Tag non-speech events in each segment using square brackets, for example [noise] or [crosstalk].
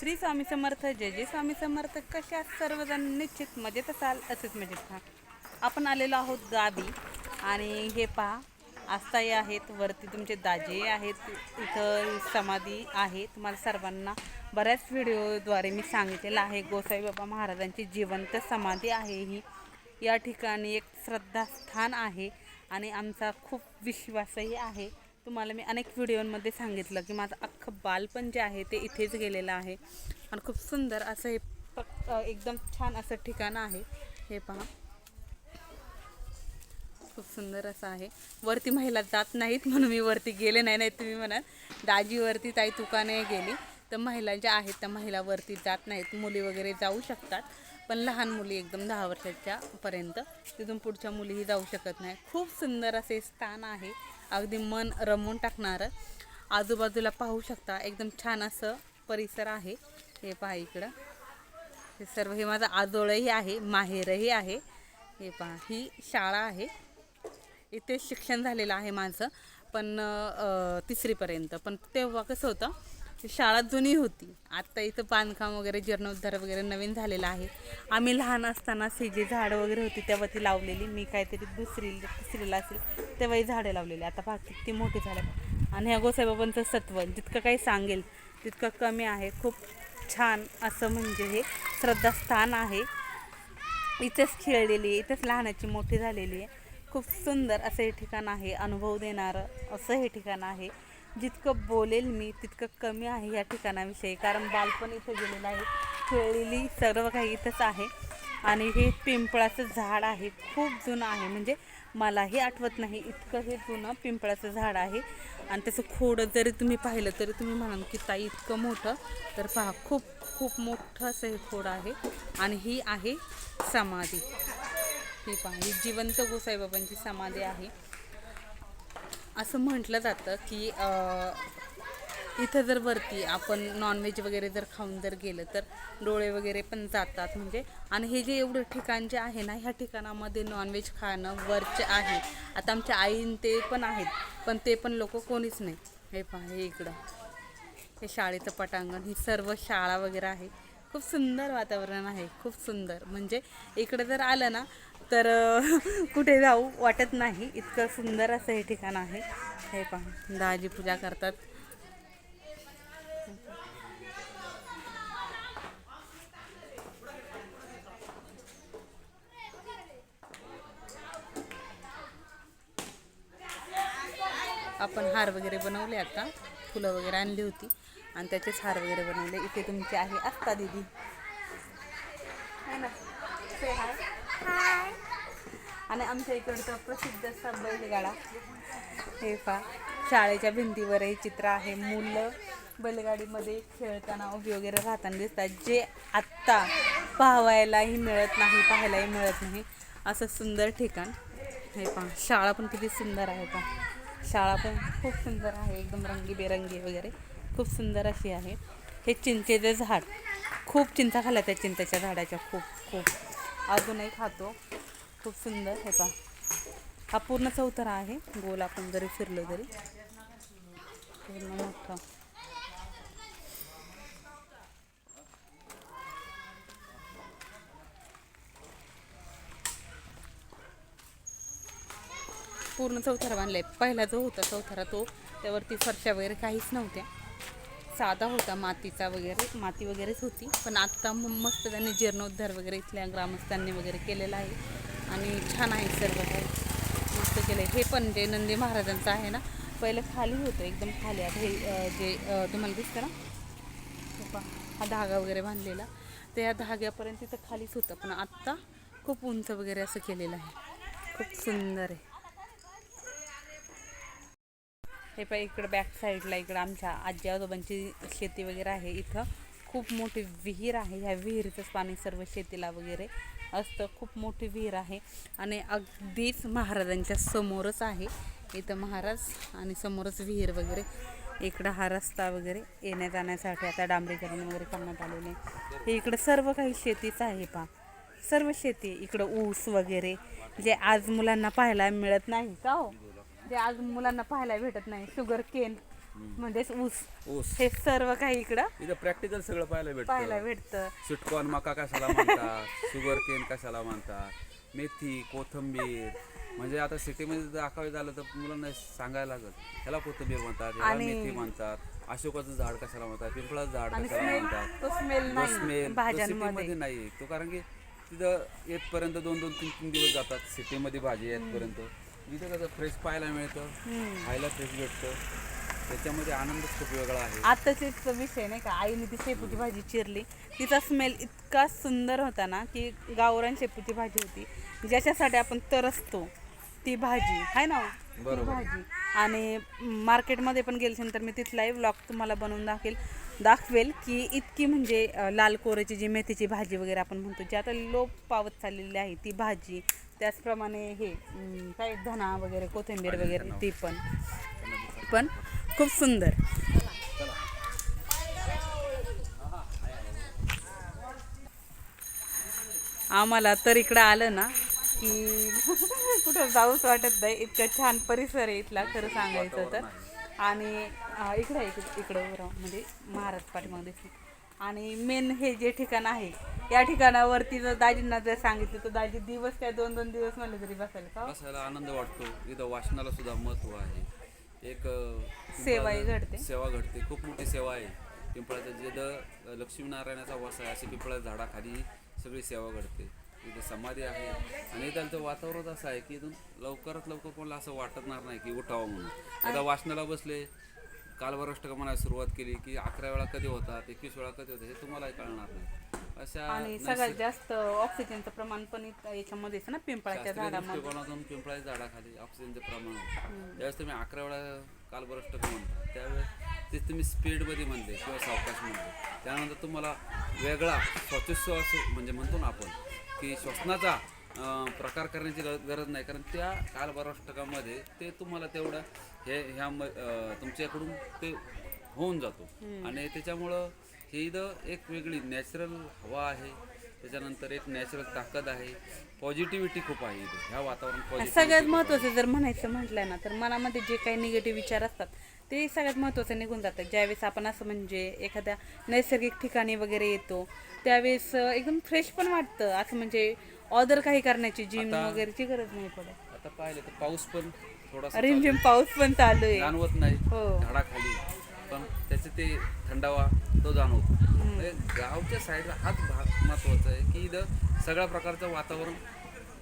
श्री स्वामी समर्थ जय जय स्वामी समर्थ. कशा सर्वजण निश्चित मजेत असाल असेच मजेत खा आपण आलेलो आहोत गावी आणि हे पहा आस्थाई आहेत वरती तुमचे दाजे आहेत इथं समाधी आहे. तुम्हाला सर्वांना बऱ्याच व्हिडिओद्वारे मी सांगितलेलं आहे. गोसाई बाबा महाराजांची जिवंत समाधी आहे ही. या ठिकाणी एक श्रद्धास्थान आहे आणि आमचा खूप विश्वासही आहे. तुम्हाला मी अनेक व्हिडिओमध्ये सांगितलं की माझं अख्खं बालपण जे आहे ते इथेच गेलेलं आहे. आणि खूप सुंदर असं हे पक एकदम छान असं ठिकाण आहे. हे पहा. खूप सुंदर असं आहे. वरती महिला जात नाहीत म्हणून मी वरती गेले नाही. नाही तुम्ही म्हणाल दाजीवरती ताई तुकाने गेली. तर महिला ज्या आहेत त्या महिला वरती जात नाहीत. मुली वगैरे जाऊ शकतात. पण लहान मुली एकदम दहा वर्षाच्या पर्यंत तिथून पुढच्या मुलीही जाऊ शकत नाही. खूप सुंदर असे स्थान आहे. अगदी मन रमवून टाकणारं. आजूबाजूला पाहू शकता एकदम छान असं परिसर आहे. हे पहा इकडं. हे सर्व हे माझं आजोळही आहे माहेरही आहे. हे पहा ही शाळा आहे. इथे शिक्षण झालेलं आहे माझं पण तिसरीपर्यंत. पण तेव्हा कसं होतं शाळा जुनी होती. आत्ता इथं बांधकाम वगैरे जीर्णोद्धार वगैरे नवीन झालेलं आहे. आम्ही लहान असताना ही जी झाडं वगैरे होती तेव्हा ती लावलेली. मी काहीतरी दुसरी तिसरीला असेल तेव्हाही झाडं लावलेली. आता बाकी किती मोठी झालं. आणि ह्या गोसाईबाबांचं सत्व जितकं काही सांगेल तितकं कमी आहे. खूप छान असं म्हणजे हे श्रद्धास्थान आहे. इथंच खेळलेली आहे इथंच लहानाची मोठी झालेली आहे. खूप सुंदर असं हे ठिकाण आहे. अनुभव देणारं असं हे ठिकाण आहे. जितकं बोलेल मी तितकं कमी आहे या ठिकाणाविषयी. कारण बालपण इथं गेलेलं आहे. खेळलेली सर्व काही इथंच आहे. आणि हे पिंपळाचं झाड आहे. खूप जुनं आहे. म्हणजे मलाही आठवत नाही इतकं हे जुनं पिंपळाचं झाड आहे. आणि त्याचं खोडं जरी तुम्ही पाहिलं तरी तुम्ही म्हणाल की ताई इतकं मोठं. तर पहा खूप खूप मोठं असं हे खोड आहे. आणि ही आहे समाधी. ही पहा ही जिवंत गोसाईबाबांची समाधी आहे. असं म्हटलं जातं की इथं जर वरती आपण नॉनव्हेज वगैरे जर खाऊन जर गेलं तर डोळे वगैरे पण जातात म्हणजे. आणि हे जे एवढं ठिकाण जे आहे ना ह्या ठिकाणामध्ये नॉनव्हेज खाणं वरचे आहे. आता आमच्या आईन ते पण आहेत पण ते पण लोक कोणीच नाही. हे पहा हे इकडं. हे शाळेचं पटांगण ही सर्व शाळा वगैरे आहे. खूप सुंदर वातावरण आहे खूप सुंदर. म्हणजे इकडे जर आलं ना तर [laughs] कुठे जाऊ वाटत नाही. इतकं सुंदर असं हे ठिकाण आहे. हे पहा दहाजी पूजा करतात. आपण हार वगैरे बनवले आता. फुलं वगैरे आणली होती. आणि त्याचेच हार वगैरे बनवले. इथे तुमचे आहे आत्ता दीदी. है ना? आणि आमच्या इकडचा प्रसिद्ध असा बैलगाडा. हे पा शाळेच्या भिंतीवर हे चित्र आहे. मुलं बैलगाडीमध्ये खेळताना उभी वगैरे राहताना दिसतात. जे आत्ता पाहावायलाही मिळत नाही पाहायलाही मिळत नाही. असं सुंदर ठिकाण. हे पहा शाळा पण किती सुंदर आहे पहा. शाळा पण खूप सुंदर आहे एकदम रंगीबेरंगी वगैरे. खूप सुंदर अशी आहे. हे चिंचेचं झाड. खूप चिंचा खाल्ल्या त्या चिंचेच्या झाडाच्या. खूप खूप. अजूनही खातो. खूप सुंदर हे पहा. हा पूर्ण चौथरा आहे. गोल आपण जरी फिरलो तरी. पूर्ण मोठा. पूर्ण चौथरा बांधलाय. पहिला जो होता चौथरा तो त्यावरती फरशा वगैरे काहीच नव्हत्या. साधा होता मातीचा वगैरे माती वगैरेच होती. पण आत्ता म- मस्त त्यांनी जीर्णोद्धार वगैरे इथल्या ग्रामस्थांनी वगैरे केलेला आहे. आणि छान आहे सर्व काही. मस्त केलं आहे हे पण जे नंदी महाराजांचं आहे ना पहिलं खाली होतं एकदम खाली. आता हे जे तुम्हाला दिसतं ना हा धागा वगैरे बांधलेला. तर या धाग्यापर्यंत तिथं खालीच होतं. पण आत्ता खूप उंच वगैरे असं केलेलं आहे. खूप सुंदर आहे. हे पण इकडं बॅक साईडला इकडं आमच्या आजी आजोबांची शेती वगैरे आहे इथं. खूप मोठी विहीर आहे. ह्या विहिरीचंच पाणी सर्व शेतीला वगैरे असतं. खूप मोठी विहीर आहे आणि अगदीच महाराजांच्या समोरच आहे. इथं महाराज आणि समोरच विहीर वगैरे. इकडं हा रस्ता वगैरे येण्या जाण्यासाठी आता डांबरीकरण वगैरे करण्यात आलेले आहे. हे इकडं सर्व काही शेतीच आहे पा सर्व शेती. इकडं ऊस वगैरे जे आज मुलांना पाहायला मिळत नाही का हो? जे आज मुलांना पाहायला भेटत नाही. शुगर केन म्हणजेच ऊस. ऊस. हे सर्व काही इकडं इथं प्रॅक्टिकल सगळं पाहायला पाहायला भेटतं. भेटतं स्वीटकॉर्न मका कशाला म्हणतात? शुगर केन कशाला म्हणतात? मेथी कोथंबीर. म्हणजे आता सिटीमध्ये जर दाखवायचं झालं तर मुलांना सांगायला लागत ह्याला कोथंबीर म्हणतात आणि- मेथी म्हणतात. अशोकाचं झाड कशाला म्हणतात? पिंपळाचं झाड आणि कशाला स्मेल म्हणतात? तो स्मेल तो नाही स्मेल भाज्यांमध्ये. सिटीमध्ये नाही. तो कारण की तिथं येतपर्यंत दोन दोन तीन तीन दिवस जातात. सिटीमध्ये भाजी येतपर्यंत. इथं कसं फ्रेश पाहायला मिळतं खायला फ्रेश भेटतं. त्याच्यामध्ये आनंदच खूप वेगळा आहे. आताच विषय नाही का? आईने ती शेपूची भाजी चिरली. तिचा स्मेल इतका सुंदर होता ना की गावरान शेपूची भाजी होती. ज्याच्यासाठी आपण तरसतो ती भाजी. आहे ना ती बरोबर. भाजी. आणि मार्केटमध्ये पण गेले तर मी तिथलाही ब्लॉग तुम्हाला बनवून दाखवेल. दाखवेल की इतकी म्हणजे लाल कोरेची जी मेथीची भाजी वगैरे आपण म्हणतो जी आता लोप पावत चाललेली आहे ती भाजी त्याचप्रमाणे हे काय धना वगैरे कोथिंबीर वगैरे ती पण. पण खूप सुंदर. आम्हाला तर इकडं आलं ना की [laughs] कुठं जाऊच वाटत नाही इतकं छान परिसर आहे इथला खरं सांगायचं तर. आणि इकडं आहे इकडं इकडं म्हणजे महाराज पाठीमागे दिसते आणि मेन हे जे ठिकाण आहे या ठिकाणावरती जर दाजींना जर सांगितलं तर दाजी दिवस काय दोन दोन दिवस म्हणले तरी बसायला का बसायला आनंद वाटतो. इथं वाचनाला सुद्धा महत्त्व आहे. एक पिंपळाचं- घडते. सेवा घडते. खूप मोठी सेवा आहे. पिंपळाचं जिथं लक्ष्मीनारायणाचा वास आहे असे पिंपळाच्या झाडाखाली सगळी सेवा घडते. इथे समाधी आहे. आणि इथलं वातावरण असं आहे की इथून लवकरात लवकर कोणाला असं वाटणार नाही की उठावं म्हणून. आता वाचनाला बसले काल का म्हणायला सुरुवात केली की अकरा वेळा कधी होतात एकवीस वेळा कधी होतात हे तुम्हालाही कळणार नाही. अशा आणि सगळ्यात जास्त ऑक्सिजनचं प्रमाण पण याच्यामध्येच ना पिंपळाच्या झाडामध्ये. पिंपळाच्या झाडाखाली ऑक्सिजनचं प्रमाण होतं. ज्यावेळेस तुम्ही अकरा वेळा कालभरष्टक म्हणता त्यावेळेस ते तुम्ही स्पीडमध्ये म्हणले किंवा सावकाश म्हणले. त्यानंतर तुम्हाला वेगळा श्वासोच्छ्वास म्हणजे म्हणतो ना आपण की श्वसनाचा प्रकार करण्याची गर- गरज नाही. कारण त्या कालभरष्टकामध्ये ते तुम्हाला तेवढं हे ह्या म- तुमच्याकडून ते होऊन जातो. आणि त्याच्यामुळं हे इथं एक वेगळी नॅचरल हवा आहे. त्याच्यानंतर एक नॅचरल ताकद आहे. पॉझिटिव्हिटी खूप आहे इथे. ह्या वातावरण सगळ्यात महत्त्वाचं जर म्हणायचं म्हटलं ना तर मनामध्ये जे काही निगेटिव्ह विचार असतात ते सगळ्यात महत्त्वाचं निघून जातात ज्यावेळेस आपण असं म्हणजे एखाद्या नैसर्गिक ठिकाणी वगैरे येतो त्यावेळेस एकदम फ्रेश पण वाटतं. असं म्हणजे ऑदर काही करण्याची जिम वगैरेची गरज नाही पडत. आता पाहिलं तर पाऊस पण थोडासा रिमझिम पाऊस पण चालू आहे. जाणवत नाही हो. झाडाखाली. पण त्याचे ते थंडावा तो जाणवतो. म्हणजे गावच्या साईडला हाच भाग महत्त्वाचा आहे की इथं सगळ्या प्रकारचं वातावरण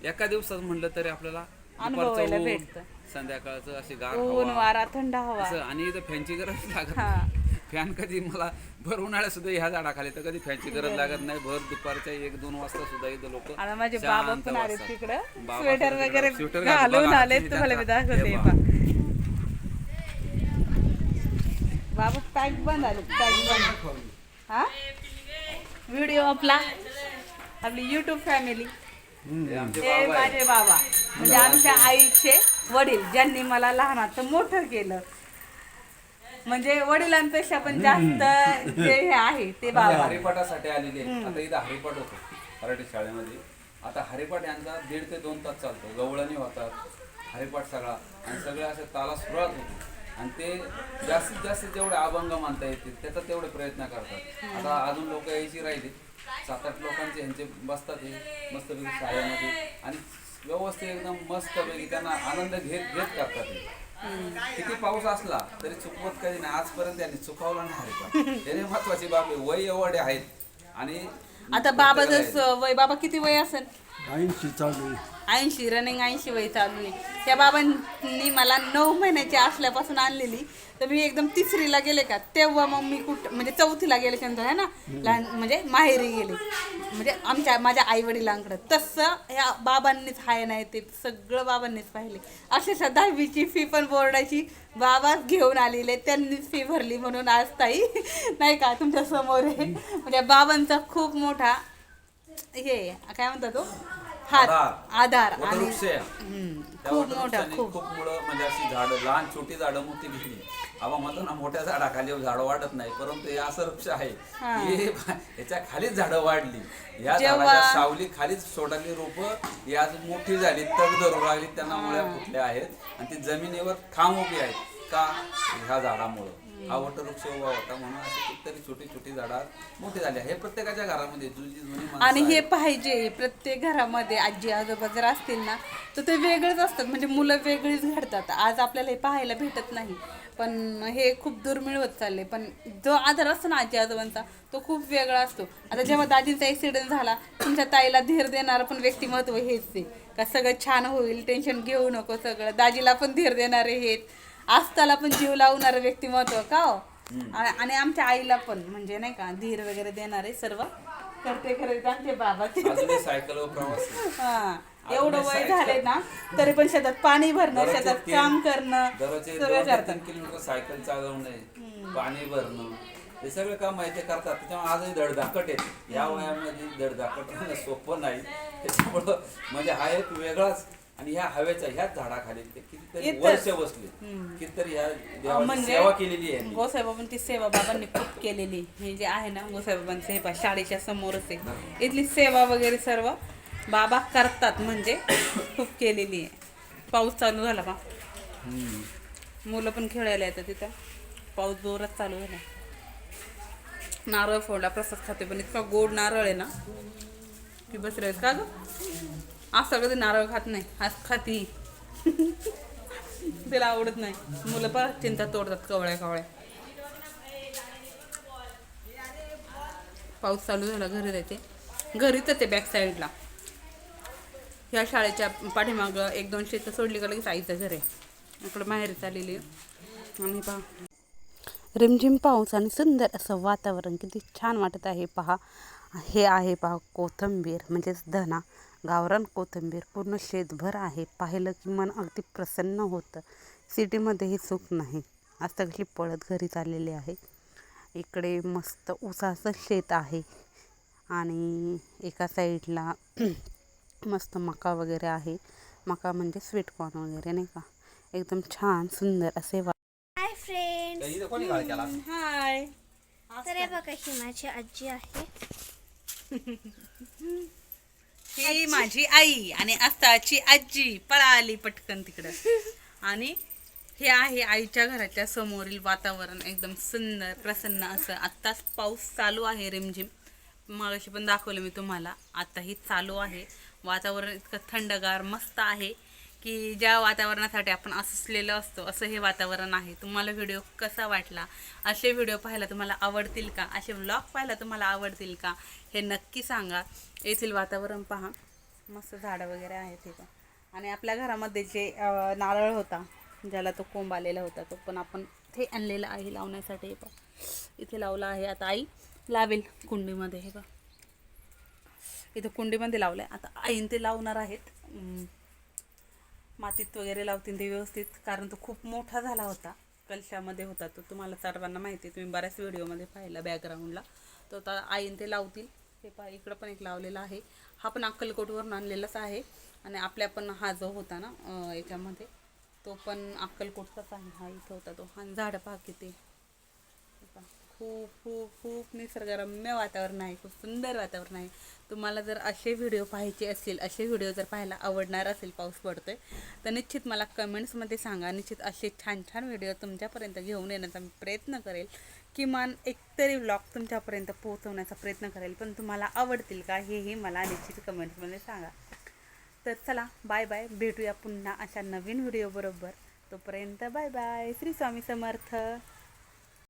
एका दिवसात म्हणलं तरी आपल्याला अनुभवायला दुपारचं ऊन, भेटतं. संध्याकाळचं गार ऊन हवा. वारा थंड हवा. असं आणि इथं फॅनची गरज लागत हा. नाही. फॅन कधी मला भर उन्हाळ्यात सुद्धा ह्या झाडाखाली तर कधी फॅनची गरज लागत नाही. भर दुपारच्या एक दोन वाजता सुद्धा इथं लोक आता माझे बाबा पण आले तिकडं. बाबा स्वेटर पण वगैरे स्वेटर घालून बघा, आले तुम्ही तुम्हाला मी त्यांचा- दाखवते हे पहा. बाबा पॅक बंद आले पॅक बंद. हा? व्हिडिओ आपला. आपली युट्यूब फॅमिली हे आमचे ते बाबा आहे. माझे बाबा. म्हणजे आमच्या आईचे वडील ज्यांनी मला लहानाचं मोठं केलं. म्हणजे वडिलांपेक्षा पण जास्त जे हे आहे ते बाबा. हरिपाठासाठी आलेले. आता इथं हरिपाठ होतो मराठी शाळेमध्ये. आता हरिपाठ यांचा दीड ते दोन तास चालतो. गवळणी होतात हरिपाठ सगळा. आणि सगळे असे ताला सुरुवात होते. आणि ते जास्तीत जास्त जेवढे अभंग मानता येतील त्याचा तेवढे प्रयत्न करतात. आता अजून लोक यायची राहिली. सात आठ लोकांचे यांचे बसतात हे. मस्तपैकी शाळेमध्ये. आणि व्यवस्थित एकदम मस्तपैकी त्यांना आनंद घेत घेत करतात. किती पाऊस असला तरी चुकवत कधी नाही आजपर्यंत त्यांनी चुकवला नाही त्याने महत्वाची बाब आहे वय एवढे आहेत आणि आता बाबा जर वय बाबा किती वय असेल ऐंशी चालू आहे. ऐंशी रनिंग ऐंशी वय चालू आहे. त्या बाबांनी मला नऊ महिन्याची असल्यापासून आणलेली. तर मी एकदम तिसरीला गेले का तेव्हा मग मी कुठं म्हणजे चौथीला गेले नंतर आहे ना? लहान म्हणजे माहेरी गेले. म्हणजे आमच्या माझ्या आई वडिलांकडं तसं ह्या बाबांनीच हाय नाही ते सगळं बाबांनीच पाहिले. अक्षरशः दहावीची फी पण बोर्डाची बाबाच घेऊन आलेले त्यांनीच फी भरली म्हणून आज ताई नाही का तुमच्यासमोर आहे. म्हणजे बाबांचा खूप मोठा हे काय म्हणतात तो? हात आधार. आधार आणि वटवृक्ष आहे. हम्म, त्या खूप मोठा वटवृक्षाने खूप. खूप मुळं म्हणजे अशी झाडं लहान छोटी झाडं मोठी घेतली आपण म्हणतो ना मोठ्या झाडाखाली झाडं वाढत नाही परंतु हे असं वृक्ष आहे की याच्या खालीच झाडं वाढली. या जेव्हा- झाडाच्या सावली खालीच सोडाली रोप ही आज मोठी झाली तग धरू लागली त्यांना मुळ्या फुटल्या आहेत. आणि ती जमिनीवर खांब उभी आहेत. का? ह्या झाडामुळं. हा वटवृक्ष उभा होता म्हणून असे कितीतरी छोटी छोटी झाडं मोठी झाली हे प्रत्येकाच्या घरामध्ये जुनी जुनी माणसं आणि हे आहेत. पाहिजे प्रत्येक घरामध्ये आजी आजोबा जर असतील ना तर ते वेगळेच असतात. म्हणजे मुलं वेगळीच घडतात. आज आपल्याला हे पाहायला भेटत नाही. पण हे खूप दुर्मिळ होत चालले पण जो आधार असतो ना आजी आजोबांचा तो खूप वेगळा असतो. आता जेव्हा दादींचा ऍक्सिडेंट झाला तुमच्या ताईला धीर देणारं पण व्यक्तिमत्व हेच आहे. का सगळं छान होईल टेन्शन घेऊ नको सगळं. दाजीला पण धीर देणारे हेच आस्ताला पण जीव लावणारं व्यक्तिमत्व का हो? आणि आमच्या आईला पण म्हणजे नाही का धीर वगैरे देणारे सर्व. करते करते आमचे बाबा. ते आहे. हा. एवढं वय झालंय ना तरी पण शेतात पाणी भरणं शेतात काम करणं सगळं ते करतात. किलोमीटर सायकल चालवणे पाणी भरणं हे सगळं काम माहिती करतात. त्याच्यामुळे आजही धडधाकट येते या वयामध्ये धडधाकट सोपं नाही. त्याच्यामुळं म्हणजे हा एक वेगळाच आणि ह्या हवेच्या ह्याच झाडाखाली ते कितीतरी इथंच. वर्ष बसले. कितीतरी ह्या देवाची म्हणजे सेवा केलेली आहे. गोसाईबाबांची सेवा बाबांनी खूप केलेली. हे जे आहे ना गोसाईबाबांचं हे पहा शाळेच्या समोरच आहे. इथली सेवा वगैरे सर्व बाबा करतात म्हणजे खूप केलेली आहे. पाऊस चालू झाला बा. हम्म. मुलं पण खेळायला येतात तिथं. पाऊस जोरात चालू झाला नारळ फोडला प्रसाद खाते पण इतका गोड नारळ आहे ना. की बस रे का ग? असं कधी नारळ खात नाही आज खाती. तिला आवडत नाही. मुलं पण चिंता तोडतात कवळ्या कवळ्या. पाऊस चालू झाला घरी जायचे घरीच येते बॅक साईडला ह्या शाळेच्या पाठीमागं एक दोन शेतं सोडली का लगेच आईचं घर आहे. इकडं माहेरी चाललेली आणि पहा. रिमझिम पाऊस आणि सुंदर असं वातावरण किती छान वाटत आहे. पहा हे आहे पहा कोथंबीर म्हणजेच धना. गावरान कोथंबीर पूर्ण शेतभर आहे. पाहिलं की मन अगदी प्रसन्न होतं. सिटीमध्ये हे सुख नाही. आज सगळी पळत घरी चाललेली आहे. इकडे मस्त ऊसाचं शेत आहे. आणि एका साईडला [clears throat] मस्त मका वगैरे आहे. मका म्हणजे स्वीट कॉर्न वगैरे नाही का? एकदम छान सुंदर असे वा हाय फ्रेंड इथं कोणी गाळ केला? हाय तर हे बघा ही माझी आजी आहे. [laughs] ही माझी आई आणि आस्ताची आजी. पळाली पटकन तिकडं. [laughs] आणि हे आहे आईच्या घराच्या समोरील वातावरण. एकदम सुंदर प्रसन्न असं. आत्ताच पाऊस चालू आहे रिमझिम. मगाशी पण दाखवलं मी तुम्हाला. आत्ताही चालू आहे. वातावरण इतकं थंडगार मस्त आहे. की ज्या वातावरणासाठी आपण असलेलं असतो असं हे वातावरण आहे. तुम्हाला व्हिडिओ कसा वाटला? असे व्हिडिओ पाहायला तुम्हाला आवडतील का? असे ब्लॉग पाहायला तुम्हाला आवडतील का? हे नक्की सांगा. येथील वातावरण पहा. मस्त झाडं वगैरे आहेत इथं आणि आपल्या घरामध्ये जे नारळ होता ज्याला तो कोंब आलेला होता तो पण आपण ते आणलेला आहे लावण्यासाठी हे इथे लावला आहे आता आई. लावेल कुंडीमध्ये हे बघ इथं कुंडीमध्ये लावलं आहे आता आईन ते लावणार आहेत. मातीत वगैरे लावतील ते व्यवस्थित कारण तो खूप मोठा झाला होता. कलशामध्ये होता तो. तुम्हाला सर्वांना माहिती आहे तुम्ही बऱ्याच व्हिडिओमध्ये पाहिला बॅकग्राऊंडला तो आता आईन ते लावतील. ते पा इकडं पण एक लावलेला आहे. हा पण अक्कलकोटवरून आणलेलाच आहे. आणि आपल्या पण हा जो होता ना याच्यामध्ये तो पण अक्कलकोटचाच आहे. हा इथं होता तो. आणि झाडं पहा किती. खूप खूप खूप निसर्गरम्य वातावरण आहे. खूप सुंदर वातावरण आहे. तुम्हाला जर असे व्हिडिओ पाहायचे असतील असे व्हिडिओ जर पाहायला आवडणार असेल पाऊस पडतोय तर निश्चित मला कमेंट्समध्ये सांगा. निश्चित असे छान छान व्हिडिओ तुमच्यापर्यंत घेऊन येण्याचा मी प्रयत्न करेल. किमान एकतरी व्लॉग तुमच्यापर्यंत पोहोचवण्याचा प्रयत्न करेल. पण तुम्हाला आवडतील का हेही मला निश्चित कमेंट्समध्ये सांगा. तर चला बाय बाय भेटूया पुन्हा अशा नवीन व्हिडिओबरोबर तोपर्यंत बाय बाय श्री स्वामी समर्थ.